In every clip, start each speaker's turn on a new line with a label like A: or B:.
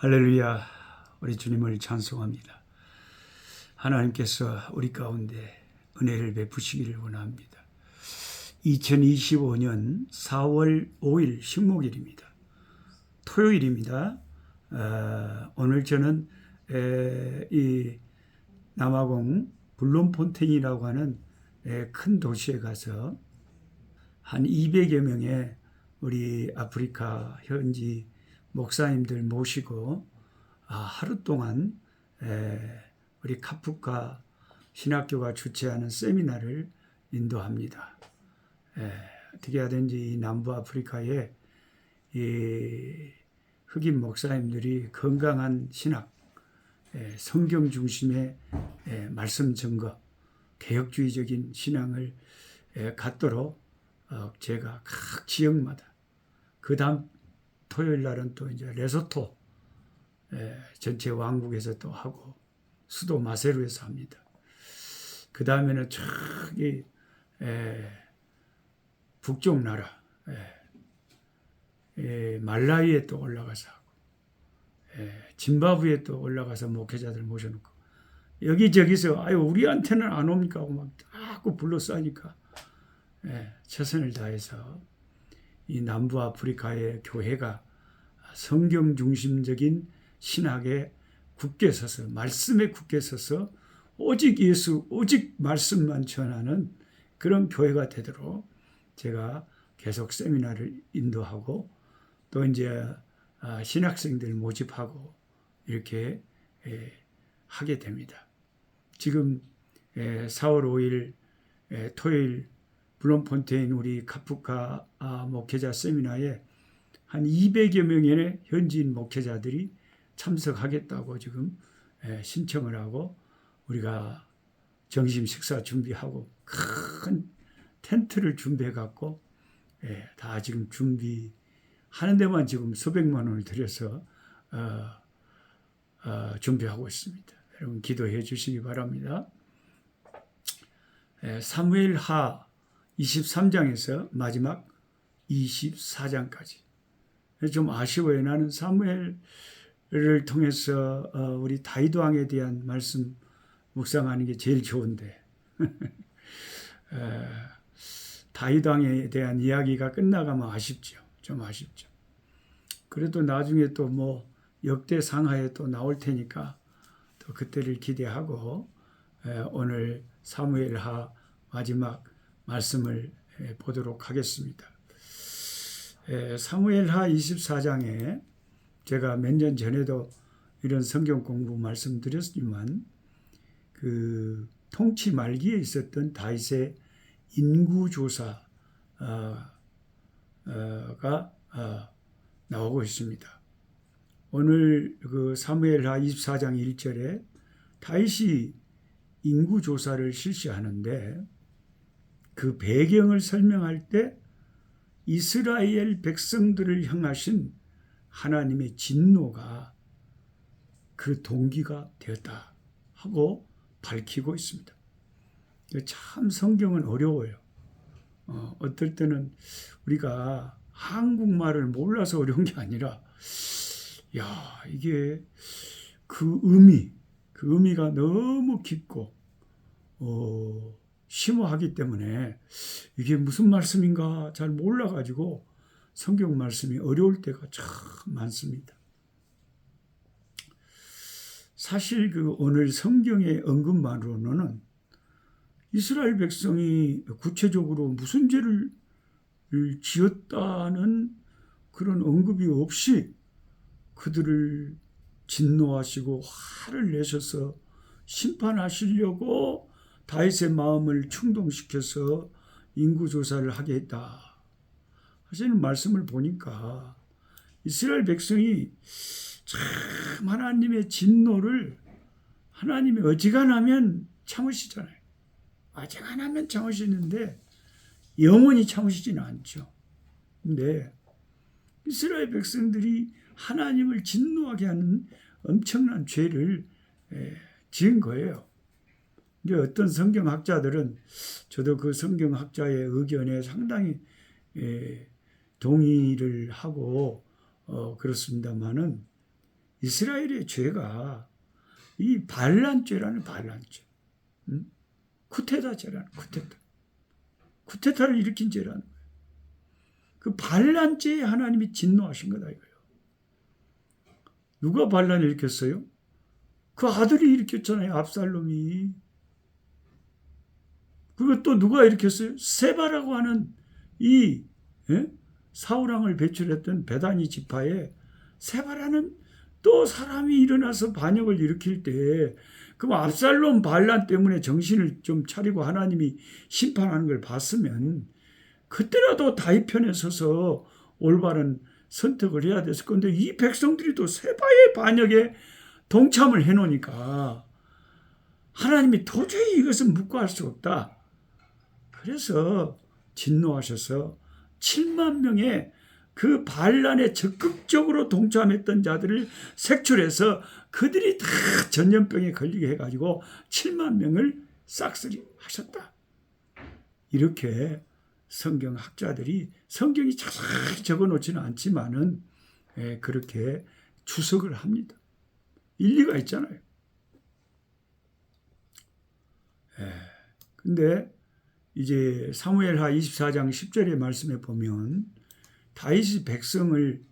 A: 할렐루야, 우리 주님을 찬송합니다. 하나님께서 우리 가운데 은혜를 베푸시기를 원합니다. 2025년 4월 5일 식목일입니다. 토요일입니다. 어, 오늘 저는 에, 이 남아공 블룸폰텐이라고 하는 에, 큰 도시에 가서 한 200여 명의 우리 아프리카 현지 목사님들 모시고 아, 하루 동안 우리 카프카 신학교가 주최하는 세미나를 인도합니다. 어떻게 하든지 남부 아프리카에 이 흑인 목사님들이 건강한 신학, 성경 중심의 말씀 증거, 개혁주의적인 신앙을 갖도록 어, 제가 각 지역마다 그 다음 토요일 날은 또 이제 레소토 예, 전체 왕국에서 또 하고 수도 마세루에서 합니다. 그 다음에는 저기 예, 북쪽 나라 예, 말라이에 또 올라가서 하고 짐바브에 또 올라가서 목회자들 모셔놓고 여기저기서 아유 우리한테는 안 옵니까 하고 막 자꾸 불러싸니까 최선을 다해서 이 남부 아프리카의 교회가 성경 중심적인 신학에 굳게 서서 말씀에 굳게 서서 오직 예수 오직 말씀만 전하는 그런 교회가 되도록 제가 계속 세미나를 인도하고 또 이제 아, 신학생들 모집하고 이렇게 하게 됩니다. 지금 4월 5일 토요일 블롬폰테인 우리 카프카 아, 목회자 세미나에 한 200여 명의 현지인 목회자들이 참석하겠다고 지금 신청을 하고 우리가 점심 식사 준비하고 큰 텐트를 준비해 갖고 다 지금 준비하는 데만 지금 수백만 원을 들여서 어, 어, 준비하고 있습니다. 여러분 기도해 주시기 바랍니다. 사무엘 하 23장에서 마지막 24장까지. 좀 아쉬워요. 나는 사무엘을 통해서 어, 우리 다이도 왕에 대한 말씀 묵상하는 게 제일 좋은데. 다이도 왕에 대한 이야기가 끝나가면 아쉽죠. 좀 아쉽죠. 그래도 나중에 또 뭐 역대 상하에 또 나올 테니까 또 그때를 기대하고 오늘 사무엘하 마지막 말씀을 보도록 하겠습니다. 사무엘하 24장에 제가 몇 년 전에도 이런 성경 공부 말씀드렸지만 그 통치 말기에 있었던 다윗의 인구 조사가 어, 나오고 있습니다. 오늘 그 사무엘하 24장 1절에 다윗이 인구 조사를 실시하는데 그 배경을 설명할 때 이스라엘 백성들을 향하신 하나님의 진노가 그 동기가 되었다 하고 밝히고 있습니다. 참 성경은 어려워요. 어, 어떨 때는 우리가 한국말을 몰라서 어려운 게 아니라, 야, 이게 그 의미, 그 의미가 너무 깊고, 어, 심오하기 때문에 이게 무슨 말씀인가 잘 몰라가지고 성경 말씀이 어려울 때가 참 많습니다. 사실 그 오늘 성경의 언급만으로는 이스라엘 백성이 구체적으로 무슨 죄를 지었다는 그런 언급이 없이 그들을 진노하시고 화를 내셔서 심판하시려고 다윗의 마음을 충동시켜서 인구 조사를 하게 했다. 하시는 말씀을 보니까 이스라엘 백성이 참 하나님의 진노를 하나님이 어지간하면 참으시잖아요. 어지간하면 참으시는데 영원히 참으시지는 않죠. 근데 이스라엘 백성들이 하나님을 진노하게 하는 엄청난 죄를 지은 거예요. 이제 어떤 성경학자들은 저도 그 성경학자의 의견에 상당히 예, 동의를 하고 어, 그렇습니다만은 이스라엘의 죄가 이 반란죄라는 반란죄. 음? 쿠테타 죄라는 쿠테타. 쿠테타를 일으킨 죄라는 거예요. 그 반란죄에 하나님이 진노하신 거다 이거예요. 누가 반란을 일으켰어요? 그 아들이 일으켰잖아요. 압살롬이. 그리고 또 누가 일으켰어요? 세바라고 하는 이 예? 사우랑을 배출했던 베다니 지파에 세바라는 또 사람이 일어나서 반역을 일으킬 때 그럼 압살롬 반란 때문에 정신을 좀 차리고 하나님이 심판하는 걸 봤으면 그때라도 다윗 편에 서서 올바른 선택을 해야 됐을 건데 이 백성들이 또 세바의 반역에 동참을 해놓으니까 하나님이 도저히 이것은 묵과할 수 없다. 그래서 진노하셔서 7만 명의 그 반란에 적극적으로 동참했던 자들을 색출해서 그들이 다 전염병에 걸리게 해가지고 7만 명을 싹쓸이 하셨다. 이렇게 성경 학자들이 성경이 자세히 적어 놓지는 않지만은 예, 그렇게 추석을 합니다. 일리가 있잖아요. 예, 근데 이제 사무엘하 24장 10절의 말씀에 보면 다윗이 백성을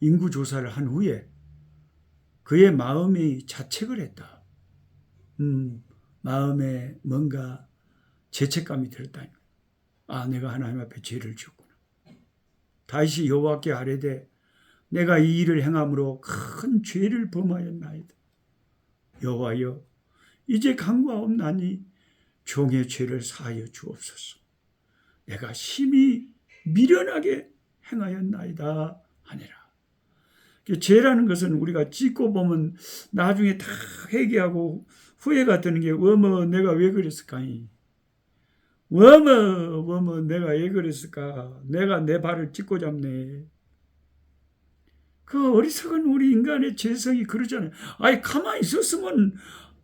A: 인구 조사를 한 후에 그의 마음이 자책을 했다. 음, 마음에 뭔가 죄책감이 들었다. 아, 내가 하나님 앞에 죄를 지었구나. 다시 여호와께 아뢰되 내가 이 일을 행함으로 큰 죄를 범하였나이다. 여호와여, 이제 강구하옵나니 종의 죄를 사하여 주옵소서. 내가 심히 미련하게 행하였나이다 하니라. 그 죄라는 것은 우리가 찢고 보면 나중에 다 회개하고 후회가 드는 게 어머 내가 왜 그랬을까니 어머 어머 내가 왜 그랬을까 내가 내 발을 찢고 잡네 그 어리석은 우리 인간의 죄성이 그러잖아요 아니 가만히 있었으면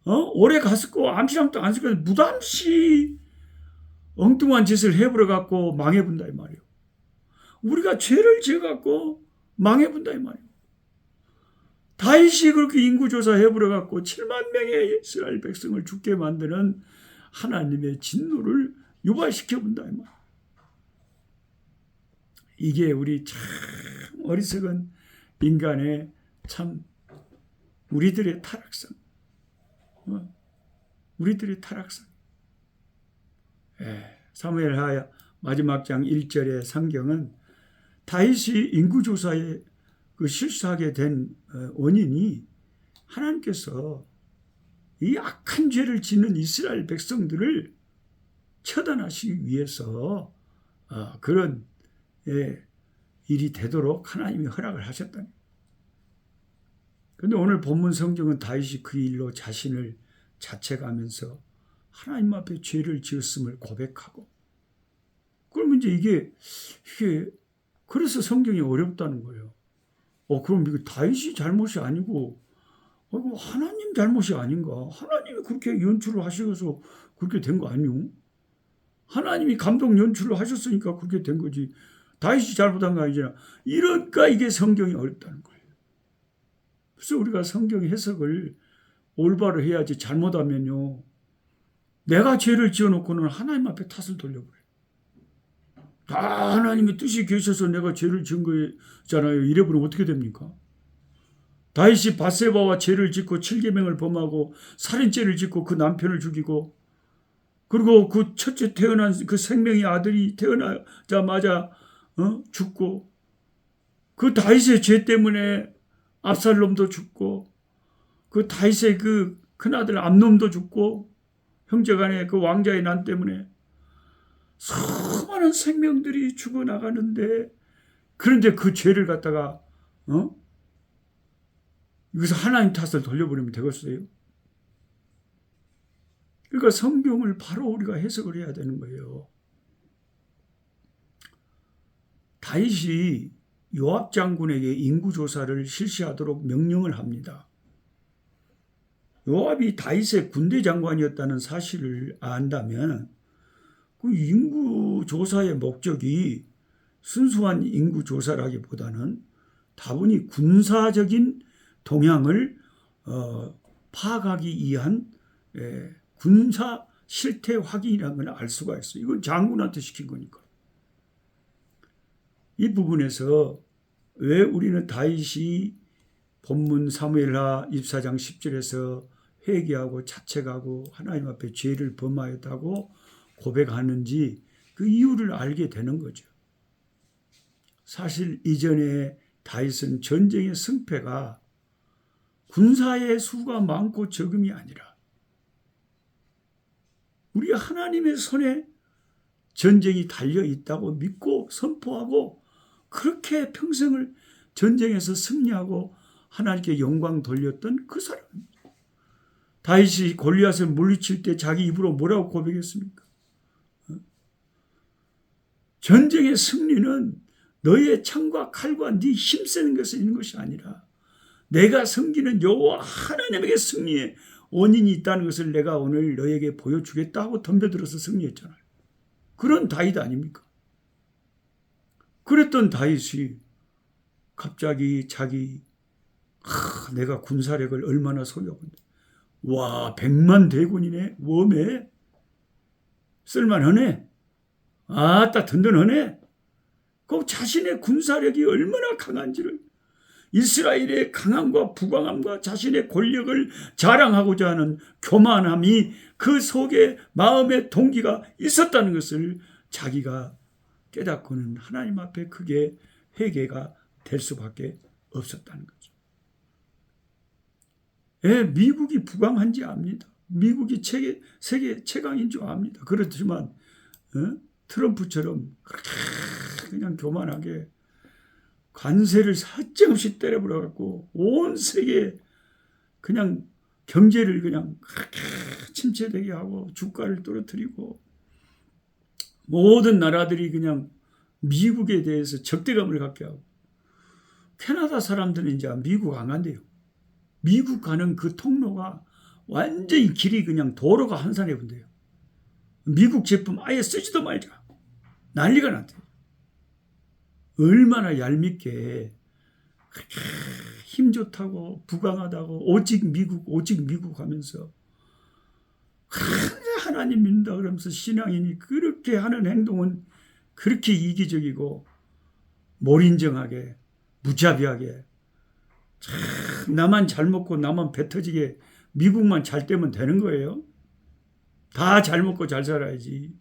A: 어? 오래 갔을 거 암시랑도 안 쓰고 무담시 엉뚱한 짓을 해버려 갖고 망해본다 이 말이에요 우리가 죄를 지어 갖고 망해본다 이 말이에요 다윗이 그렇게 인구조사 해버려 갖고 7만 명의 이스라엘 백성을 죽게 만드는 하나님의 진노를 유발시켜 본다 이 말. 이게 우리 참 어리석은 인간의 참 우리들의 타락성, 어? 우리들의 타락성. 예, 사무엘하 마지막 장 1절의 성경은 다윗이 인구 조사에 그 실수하게 된 어, 원인이 하나님께서 이 악한 죄를 짓는 이스라엘 백성들을 처단하시기 위해서 어, 그런 예, 일이 되도록 하나님이 허락을 하셨다. 그 런데 오늘 본문 성경은 다윗이 그 일로 자신을 자책하면서 하나님 앞에 죄를 지었음을 고백하고 그러면 이제 이게 이게 그래서 성경이 어렵다는 거예요. 어, 그럼 이거 다윗이 잘못이 아니고, 어, 하나님 잘못이 아닌가? 하나님이 그렇게 연출을 하셔서 그렇게 된 거 아니요? 하나님이 감독 연출을 하셨으니까 그렇게 된 거지. 다윗이 잘못한 거 아니잖아. 이러니까 이게 성경이 어렵다는 거예요. 그래서 우리가 성경 해석을 올바로 해야지 잘못하면요. 내가 죄를 지어놓고는 하나님 앞에 탓을 돌려버려요. 다 하나님의 뜻이 계셔서 내가 죄를 지은 거잖아요. 이래버리면 어떻게 됩니까? 다윗이 바세바와 죄를 짓고 7계명을 범하고 살인죄를 짓고 그 남편을 죽이고 그리고 그 첫째 태어난 그 생명의 아들이 태어나자마자 어? 죽고 그 다윗의 죄 때문에 압살롬도 죽고 그 다윗의 그 큰아들 암놈도 죽고 형제간의 그 왕자의 난 때문에 수많은 생명들이 죽어나가는데 그런데 그 죄를 갖다가 어? 여기서 하나님 탓을 돌려버리면 되겠어요? 그러니까 성경을 바로 우리가 해석을 해야 되는 거예요. 다윗이 요압 장군에게 인구 조사를 실시하도록 명령을 합니다. 요압이 다윗의 군대 장관이었다는 사실을 안다면 그 인구 조사의 목적이 순수한 인구 조사라기보다는 다분히 군사적인 동향을 어, 파악하기 위한 예, 군사 실태 확인이라는 걸 알 수가 있어요. 이건 장군한테 시킨 거니까. 이 부분에서 왜 우리는 다윗이 본문 사무엘하 24장 10절에서 회개하고 자책하고 하나님 앞에 죄를 범하였다고 고백하는지 그 이유를 알게 되는 거죠. 사실 이전에 다윗은 전쟁의 승패가 군사의 수가 많고 적음이 아니라 우리 하나님의 손에 전쟁이 달려 있다고 믿고 선포하고 그렇게 평생을 전쟁에서 승리하고 하나님께 영광 돌렸던 그 사람입니다. 다윗이 골리앗을 물리칠 때 자기 입으로 뭐라고 고백했습니까? 어? 전쟁의 승리는 너의 창과 칼과 네 힘쓰는 것에 있는 것이 아니라 내가 섬기는 여호와 하나님에게 승리의 원인이 있다는 것을 내가 오늘 너에게 보여주겠다 하고 덤벼들어서 승리했잖아요. 그런 다윗 아닙니까? 그랬던 다윗이 갑자기 자기 하, 내가 군사력을 얼마나 소유하고 와 백만 대군이네 웜에. 쓸만하네. 아따 든든하네. 그 자신의 군사력이 얼마나 강한지를 이스라엘의 강함과 부강함과 자신의 권력을 자랑하고자 하는 교만함이 그 속에 마음의 동기가 있었다는 것을 자기가 깨닫고는 하나님 앞에 크게 회개가 될 수밖에 없었다는 거죠. 예, 미국이 부강한지 압니다. 미국이 세계, 세계 최강인 줄 압니다. 그렇지만 어? 트럼프처럼 그냥 교만하게 관세를 사정없이 때려버려갖고 온 세계 그냥 경제를 그냥 침체되게 하고 주가를 떨어뜨리고 모든 나라들이 그냥 미국에 대해서 적대감을 갖게 하고 캐나다 사람들은 이제 미국 안 간대요. 미국 가는 그 통로가 완전히 길이 그냥 도로가 한산해 본대요. 미국 제품 아예 쓰지도 말자. 난리가 났대요. 얼마나 얄밉게 힘 좋다고 부강하다고 오직 미국 오직 미국 하면서 하나님 믿는다 그러면서 신앙인이 그렇게 하는 행동은 그렇게 이기적이고 몰인정하게 무자비하게 참 나만 잘 먹고 나만 배 터지게 미국만 잘 되면 되는 거예요. 다 잘 먹고 잘 살아야지.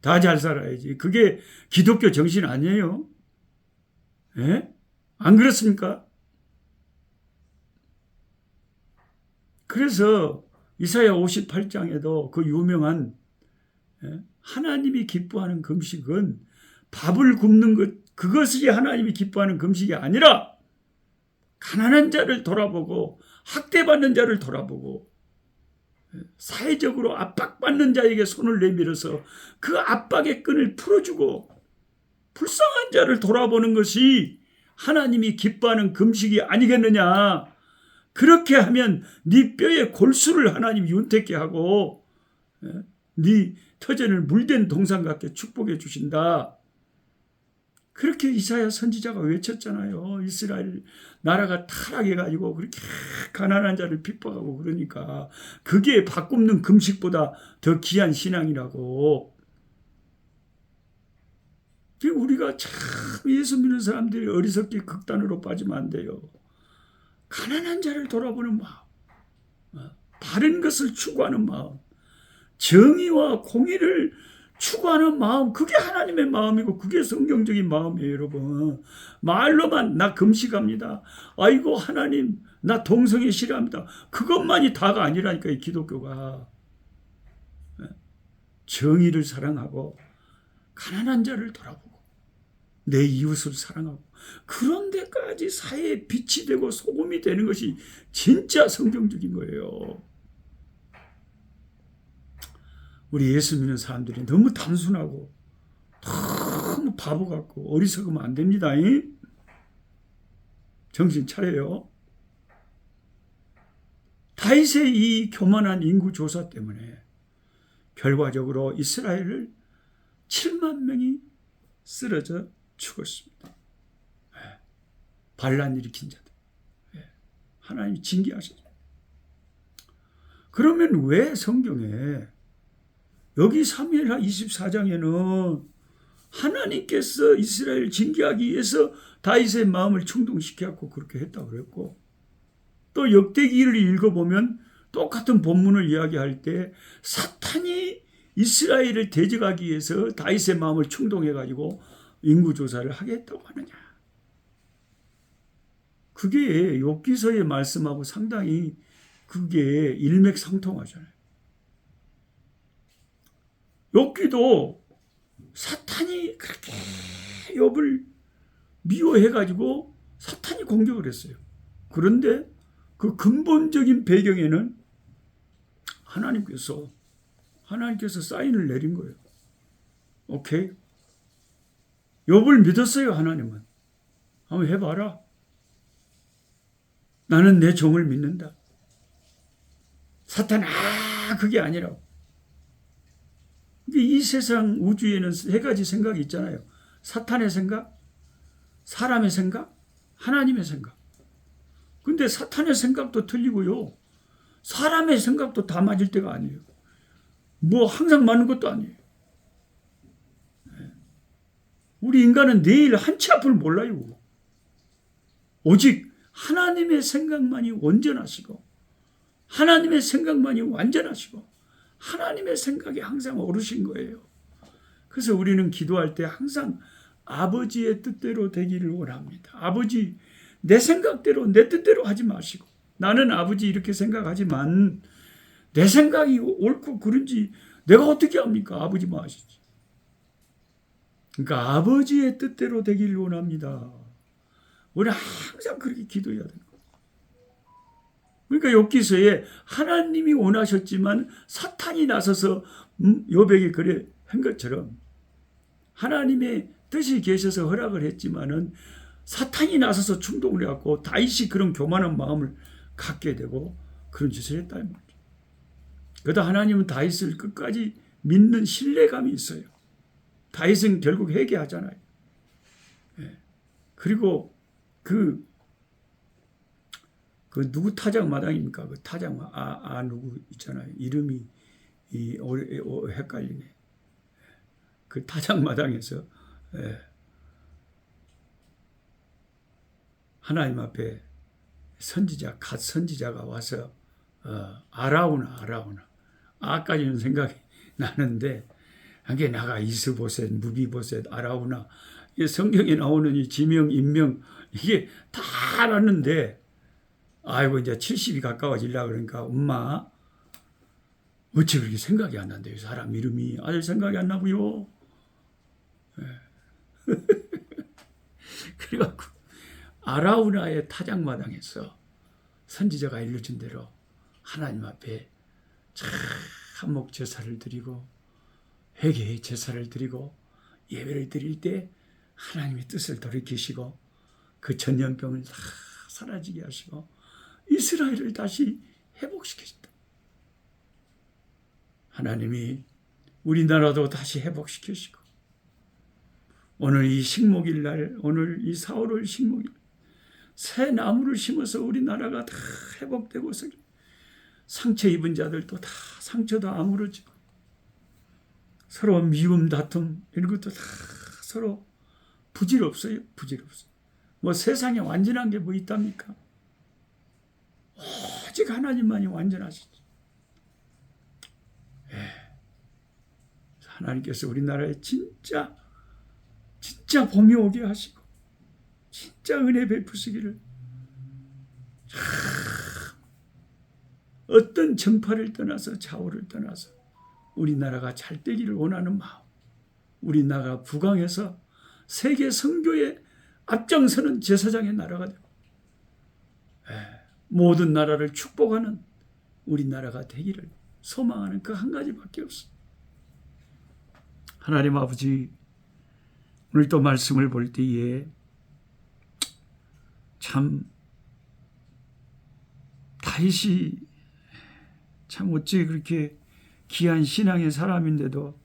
A: 다 잘 살아야지. 그게 기독교 정신 아니에요. 예? 안 그렇습니까? 그래서 이사야 58장에도 그 유명한 예? 하나님이 기뻐하는 금식은 밥을 굽는 것 그것이 하나님이 기뻐하는 금식이 아니라 가난한 자를 돌아보고 학대받는 자를 돌아보고 예? 사회적으로 압박받는 자에게 손을 내밀어서 그 압박의 끈을 풀어주고 불쌍한 자를 돌아보는 것이 하나님이 기뻐하는 금식이 아니겠느냐. 그렇게 하면 네 뼈에 골수를 하나님이 윤택게 하고 예? 네 터전을 물된 동상 같게 축복해 주신다. 그렇게 이사야 선지자가 외쳤잖아요. 이스라엘 나라가 타락해가지고 그렇게 가난한 자를 핍박하고 그러니까 그게 밥 굽는 금식보다 더 귀한 신앙이라고. 우리가 참 예수 믿는 사람들이 어리석게 극단으로 빠지면 안 돼요. 가난한 자를 돌아보는 마음, 어, 바른 것을 추구하는 마음, 정의와 공의를 추구하는 마음, 그게 하나님의 마음이고, 그게 성경적인 마음이에요, 여러분. 말로만 나 금식합니다. 아이고, 하나님, 나 동성애 싫어합니다. 그것만이 다가 아니라니까, 이 기독교가. 어, 정의를 사랑하고, 가난한 자를 돌아보고, 내 이웃을 사랑하고 그런 데까지 사회에 빛이 되고 소금이 되는 것이 진짜 성경적인 거예요. 우리 예수 믿는 사람들이 너무 단순하고 너무 바보 같고 어리석으면 안 됩니다. 정신 차려요. 다윗의 이 교만한 인구 조사 때문에 결과적으로 이스라엘을 7만 명이 쓰러져 죽었습니다. 예. 반란 일으킨 자들. 예. 하나님이 징계하셨죠. 그러면 왜 성경에 여기 사무엘하 24장에는 하나님께서 이스라엘 징계하기 위해서 다윗의 마음을 충동시켜갖고 그렇게 했다고 그랬고 또 역대기를 읽어보면 똑같은 본문을 이야기할 때 사탄이 이스라엘을 대적하기 위해서 다윗의 마음을 충동해가지고 인구조사를 하겠다고 하느냐. 그게 욥기서의 말씀하고 상당히 그게 일맥상통하잖아요. 욥기도 사탄이 그렇게 욥을 미워해 가지고 사탄이 공격을 했어요. 그런데 그 근본적인 배경에는 하나님께서 하나님께서 사인을 내린 거예요. 오케이. 욥을 믿었어요, 하나님은. 한번 해 봐라. 나는 내 종을 믿는다. 사탄, 아, 그게 아니라고. 이 세상 우주에는 세 가지 생각이 있잖아요. 사탄의 생각, 사람의 생각, 하나님의 생각. 근데 사탄의 생각도 틀리고요. 사람의 생각도 다 맞을 때가 아니에요. 뭐 항상 맞는 것도 아니에요. 예. 우리 인간은 내일 한치 앞을 몰라요. 오직 하나님의 생각만이 온전하시고 하나님의 생각만이 완전하시고 하나님의 생각이 항상 오르신 거예요. 그래서 우리는 기도할 때 항상 아버지의 뜻대로 되기를 원합니다. 아버지 내 생각대로 내 뜻대로 하지 마시고 나는 아버지 이렇게 생각하지만 내 생각이 옳고 그른지 내가 어떻게 합니까? 아버지 뭐 하시지. 그러니까 아버지의 뜻대로 되기를 원합니다. 우리 항상 그렇게 기도해야 되는 거예요. 그러니까 욥기서에 하나님이 원하셨지만 사탄이 나서서 음, 욥에게 그래 한 것처럼 하나님의 뜻이 계셔서 허락을 했지만은 사탄이 나서서 충동을 해갖고 다윗이 그런 교만한 마음을 갖게 되고 그런 짓을 했다. 그러다 하나님은 다윗을 끝까지 믿는 신뢰감이 있어요. 다윗은 결국 회개하잖아요. 예. 그리고 그, 그 누구 타작 마당입니까? 그 타작 아, 아 누구 있잖아요. 이름이 이 오, 오, 헷갈리네. 그 타작 마당에서 예. 하나님 앞에 선지자, 갓 선지자가 와서 어, 알아오나 알아오나 아까지는 생각이 나는데 이게 나가 이스보셋, 무비보셋, 알아오나 성경에 나오는 이 지명, 인명 이게 다 알았는데 아이고 이제 70이 가까워질라 그러니까 엄마 어찌 그렇게 생각이 안 난대요 사람 이름이 아들 생각이 안 나고요 예. 그래갖고 아라우나의 타작마당에서 선지자가 일러준 대로 하나님 앞에 한목 제사를 드리고 회개의 제사를 드리고 예배를 드릴 때 하나님의 뜻을 돌이키시고 그 전염병을 다 사라지게 하시고 이스라엘을 다시 회복시키셨다. 하나님이 우리나라도 다시 회복시키시고 오늘 이 식목일 날 오늘 이 4, 5월 식목일 새 나무를 심어서 우리나라가 다 회복되고 상처 입은 자들도 다 상처도 아무러지고 서로 미움 다툼 이런 것도 다 서로 부질없어요 부질없어요 뭐 세상에 완전한 게 뭐 있답니까 오직 하나님만이 완전하시지 예. 하나님께서 우리나라에 진짜 진짜 봄이 오게 하시고 진짜 은혜 베푸시기를 어떤 정파를 떠나서 좌우를 떠나서 우리나라가 잘 되기를 원하는 마음 우리나라가 부강해서 세계 선교에 앞장서는 제사장의 나라가 되고 예, 모든 나라를 축복하는 우리나라가 되기를 소망하는 그 한 가지밖에 없어. 하나님 아버지 오늘 또 말씀을 볼 때에 참 다윗이 참 어찌 그렇게 귀한 신앙의 사람인데도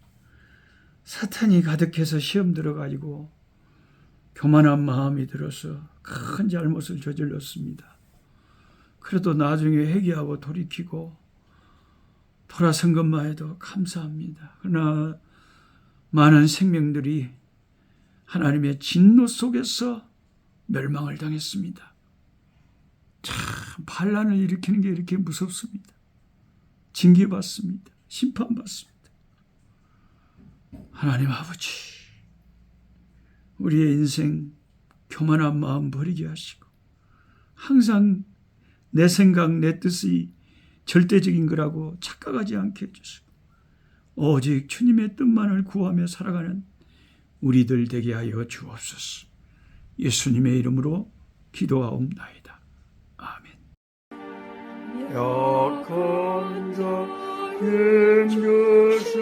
A: 사탄이 가득해서 시험 들어가지고 교만한 마음이 들어서 큰 잘못을 저질렀습니다. 그래도 나중에 회개하고 돌이키고 돌아선 것만 해도 감사합니다. 그러나 많은 생명들이 하나님의 진노 속에서 멸망을 당했습니다. 참 반란을 일으키는 게 이렇게 무섭습니다. 징계받습니다. 심판받습니다. 하나님 아버지, 우리의 인생 교만한 마음 버리게 하시고 항상 내 생각, 내 뜻이 절대적인 거라고 착각하지 않게 해주시고 오직 주님의 뜻만을 구하며 살아가는 우리들 되게 하여 주옵소서. 예수님의 이름으로 기도하옵나이다. 아멘.
B: 약한 자 힘주시고